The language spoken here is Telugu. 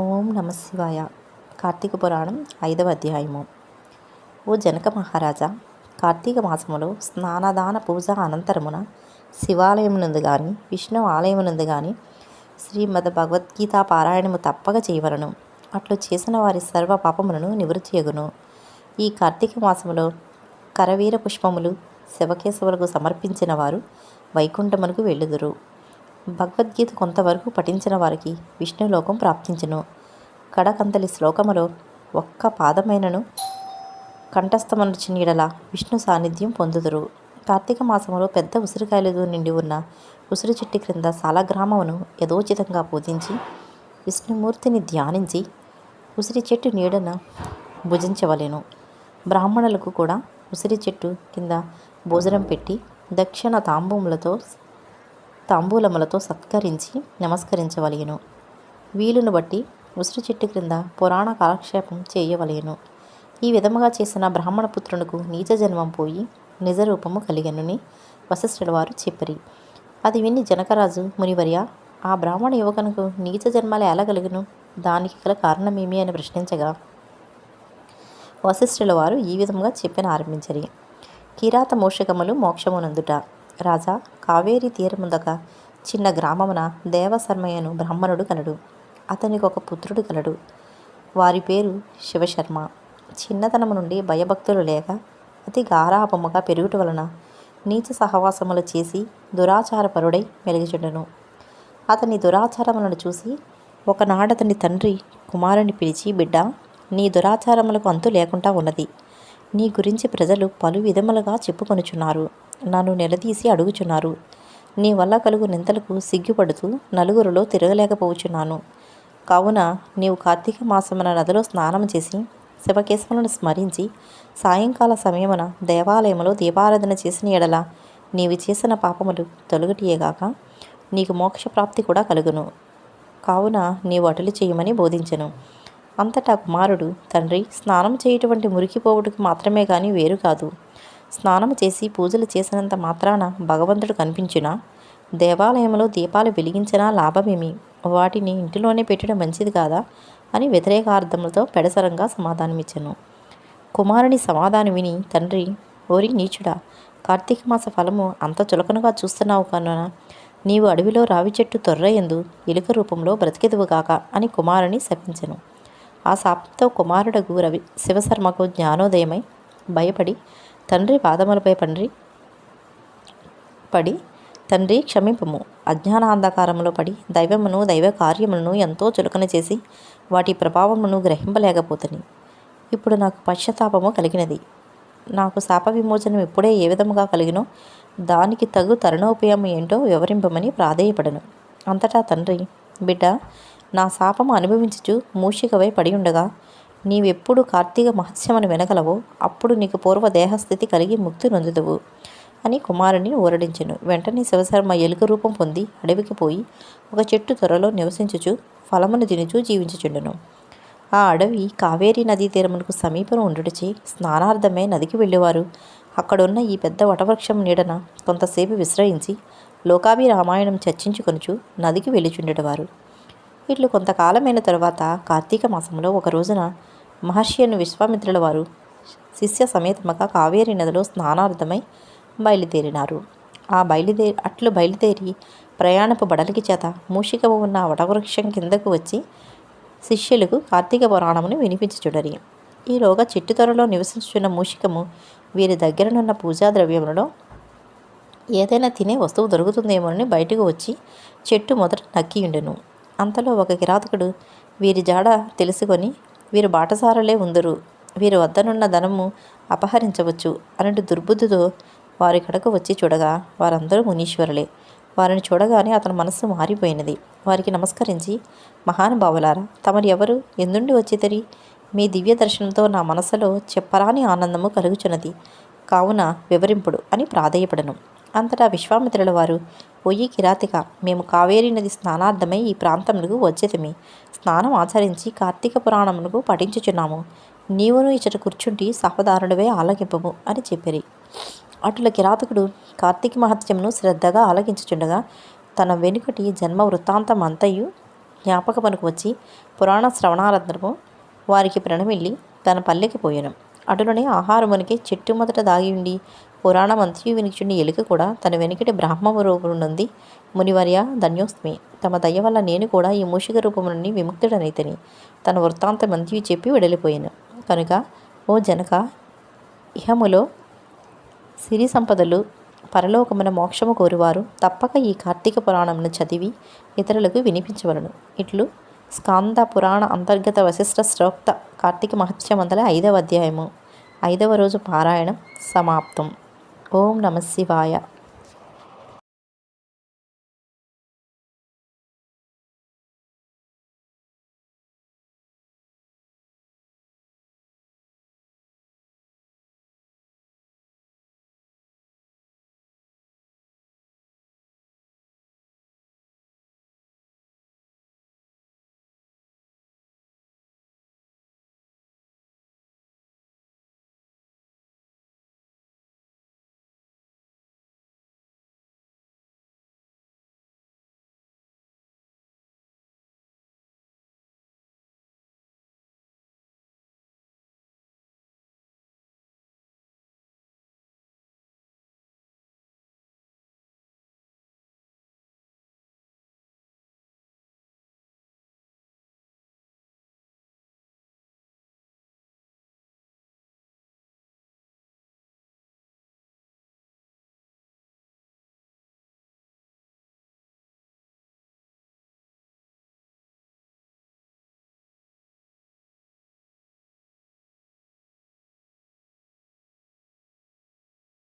ఓం నమశివాయ కార్తీక పురాణం ఐదవ అధ్యాయము. ఓ జనక మహారాజా కార్తీక మాసములో స్నానదాన పూజ అనంతరమున శివాలయమునందు కానీ విష్ణు ఆలయమునందు కానీ శ్రీమద్ భగవద్గీత పారాయణము తప్పక చేయవలను. అట్లు చేసిన వారి సర్వ పాపములను నివృత్తియగును. ఈ కార్తీక మాసములో కరవీర పుష్పములు శివకేశవులకు సమర్పించిన వారు వైకుంఠమునకు వెళ్ళుదురు. భగవద్గీత కొంతవరకు పఠించిన వారికి విష్ణులోకం ప్రాప్తించును. కడకంతలి శ్లోకములో ఒక్క పాదమైనను కంఠస్థమనర్చిన యెడల విష్ణు సాన్నిధ్యం పొందుదురు. కార్తీక మాసంలో పెద్ద ఉసిరికాయలతో నిండి ఉన్న ఉసిరి చెట్టు క్రింద సాలగ్రామమును యథోచితంగా పూజించి విష్ణుమూర్తిని ధ్యానించి ఉసిరి చెట్టు నీడన భుజించవలెను. బ్రాహ్మణులకు కూడా ఉసిరి చెట్టు కింద భోజనం పెట్టి దక్షిణ తాంబూములతో తాంబూలములతో సత్కరించి నమస్కరించవలయను వీలును బట్టి ఉసిరి చెట్టు క్రింద పురాణ కాలక్షేపం చేయవలెను. ఈ విధముగా చేసిన బ్రాహ్మణ పుత్రునికి నీచ జన్మం పోయి నిజరూపము కలిగనుని కలిగెనుని వారు చెప్పరి. అది విని జనకరాజు మునివర్య ఆ బ్రాహ్మణ యువకునకు నీచ జన్మలు ఎలా కలిగను దానికి గల కారణమేమి? అని ప్రశ్నించగా వశిష్ఠుల వారు ఈ విధముగా చెప్పిన ఆరంభించరి. కిరాత మోషకములు మోక్షమునందుట. రాజా కావేరి తీరముందక చిన్న గ్రామమున దేవశర్మయ్యను బ్రాహ్మణుడు కలడు. అతనికి ఒక పుత్రుడు కలడు. వారి పేరు శివశర్మ. చిన్నతనము నుండి భయభక్తులు లేక అతి గారాపముగా పెరుగుట వలన నీచ సహవాసములు చేసి దురాచారపరుడై మెలిగిచుండెను. అతని దురాచారములను చూసి ఒకనాడతని తండ్రి కుమారుని పిలిచి బిడ్డ నీ దురాచారములకు అంతు లేకుండా ఉన్నది. నీ గురించి ప్రజలు పలు విధములుగా చెప్పుకొనుచున్నారు. నన్ను నిలదీసి అడుగుచున్నారు. నీ వల్ల కలుగు నింతలకు సిగ్గుపడుతూ నలుగురిలో తిరగలేకపోవచ్చున్నాను కావున నీవు కార్తీక మాసమున నదిలో స్నానం చేసి శివకేశవులను స్మరించి సాయంకాల సమయమున దేవాలయంలో దీపారాధన చేసిన ఎడల నీవు చేసిన పాపములు తొలగటియేగాక నీకు మోక్ష ప్రాప్తి కూడా కలుగును. కావున నీవు అటులు చేయమని బోధించను. అంతటా కుమారుడు తండ్రి స్నానం చేయటువంటి మురికిపోవుటకు మాత్రమే కానీ వేరు కాదు. స్నానం చేసి పూజలు చేసినంత మాత్రాన భగవంతుడు కనిపించినా? దేవాలయంలో దీపాలు వెలిగించినా లాభమేమి? వాటిని ఇంటిలోనే పెట్టడం మంచిది కాదా? అని వ్యతిరేకార్థములతో పెడసరంగా సమాధానమిచ్చాను. కుమారుని సమాధానం విని తండ్రి ఓరి నీచుడా కార్తీక మాస ఫలము అంత చులకనగా చూస్తున్నావు కనున నీవు అడవిలో రావి చెట్టు తొర్రయందు ఎలుక రూపంలో బ్రతికెదువుగాక అని కుమారుని శపించెను. ఆ శాపంతో కుమారుడగు రవి శివశర్మకు జ్ఞానోదయమై భయపడి తండ్రి పాదములపై పండ్రి పడి తండ్రి క్షమింపము. అజ్ఞానాంధకారములో పడి దైవమును దైవ కార్యములను ఎంతో చులకన చేసి వాటి ప్రభావమును గ్రహింపలేకపోతుంది ఇప్పుడు నాకు పశ్చాత్తాపము కలిగినది. నాకు శాప విమోచనం ఎప్పుడే ఏ విధముగా కలిగినో దానికి తగు తరుణోపాయం ఏంటో వివరింపమని ప్రాధేయపడను. అంతటా తండ్రి బిడ్డ నా శాపము అనుభవించుచు మూషికవై పడి ఉండగా నీవెప్పుడు కార్తీక మహత్యమని వినగలవో అప్పుడు నీకు పూర్వ దేహస్థితి కలిగి ముక్తి నొందుదువు అని కుమారుని ఊరడించెను. వెంటనే శివశర్మ ఎలుక రూపం పొంది అడవికి పోయి ఒక చెట్టు త్వరలో నివసించుచు ఫలమును తినుచు జీవించుచుండెను. ఆ అడవి కావేరీ నదీ తీరమునకు సమీపం ఉండుటచే స్నానార్థమే నదికి వెళ్ళేవారు. అక్కడున్న ఈ పెద్ద వటవృక్షం నీడన కొంతసేపు విశ్రయించి లోకాభి రామాయణం చర్చించుకొనుచు నదికి వెళ్ళిచుండేవారు. ఇట్లు కొంతకాలమైన తరువాత కార్తీక మాసంలో ఒక రోజున మహర్షి అను విశ్వామిత్రుల వారు శిష్య సమేతముగా కావేరీ నదిలో స్నానార్థమై బయలుదేరినారు. ఆ బయలుదేరి అట్లు బయలుదేరి ప్రయాణపు బడలికి చేత మూషికము ఉన్న వటవృక్షం కిందకు వచ్చి శిష్యులకు కార్తీక పురాణమును వినిపించుచుడరి. ఈలోగా చెట్టు త్వరలో నివసించుచున్న మూషికము వీరి దగ్గరనున్న పూజా ద్రవ్యములలో ఏదైనా తినే వస్తువు దొరుకుతుందేమోనని బయటకు వచ్చి చెట్టు మొదట నక్కియుండెను. అంతలో ఒక కిరాతకుడు వీరి జాడ తెలుసుకొని వీరు బాటసారులే ఉందరు. వీరి వద్దనున్న ధనము అపహరించవచ్చు అన్నట్టు దుర్బుద్ధితో వారి కడకు వచ్చి చూడగా వారందరూ మునీశ్వరులే. వారిని చూడగానే అతని మనస్సు మారిపోయినది. వారికి నమస్కరించి మహానుభావులారా తమరు ఎవరు? ఎందుండి వచ్చితరి మీ దివ్య దర్శనంతో నా మనసులో చెప్పరాని ఆనందము కలుగుచున్నది. కావున వివరింపుడు అని ప్రాధేయపడను. అంతటా విశ్వామిత్రుల వారు పొయ్యి కిరాతిక మేము కావేరీ నది స్నానార్థమై ఈ ప్రాంతమునకు వచ్చేతమి. స్నానం ఆచరించి కార్తీక పురాణమునకు పఠించుచున్నాము. నీవును ఇచ్చట కూర్చుంటి సహదారుడవే ఆలకింపము అని చెప్పిరి. అటుల కిరాతకుడు కార్తీక మహత్యమును శ్రద్ధగా ఆలకించుచుండగా తన వెనుకటి జన్మ వృత్తాంతం అంతయు జ్ఞాపకమునకు వచ్చి పురాణ శ్రవణానంతరము వారికి ప్రణమిల్లి తన పల్లెకి పోయాను. అటులోనే ఆహారమునికి చెట్టు మొదట దాగి ఉండి పురాణ మంత్రి వినిచుండి ఎలుక కూడా తన వెనుకటి బ్రాహ్మ రూపం నుండి మునివర్య ధన్యోస్మి తమ దయ వల్ల నేను కూడా ఈ మూషిక రూపం నుండి విముక్తుడనైతని. తన వృత్తాంత మంత్రి చెప్పి వెడలిపోయాను. కనుక ఓ జనక ఇహములో సిరి సంపదలు పరలోకమున మోక్షము కోరువారు తప్పక ఈ కార్తీక పురాణమును చదివి ఇతరులకు వినిపించవలను. ఇట్లు స్కాంద పురాణ అంతర్గత వశిష్ట శ్రోక్త కార్తీక మహత్యమందల ఐదవ అధ్యాయము. ఐదవ రోజు పారాయణం సమాప్తం. ఓం నమ శివాయ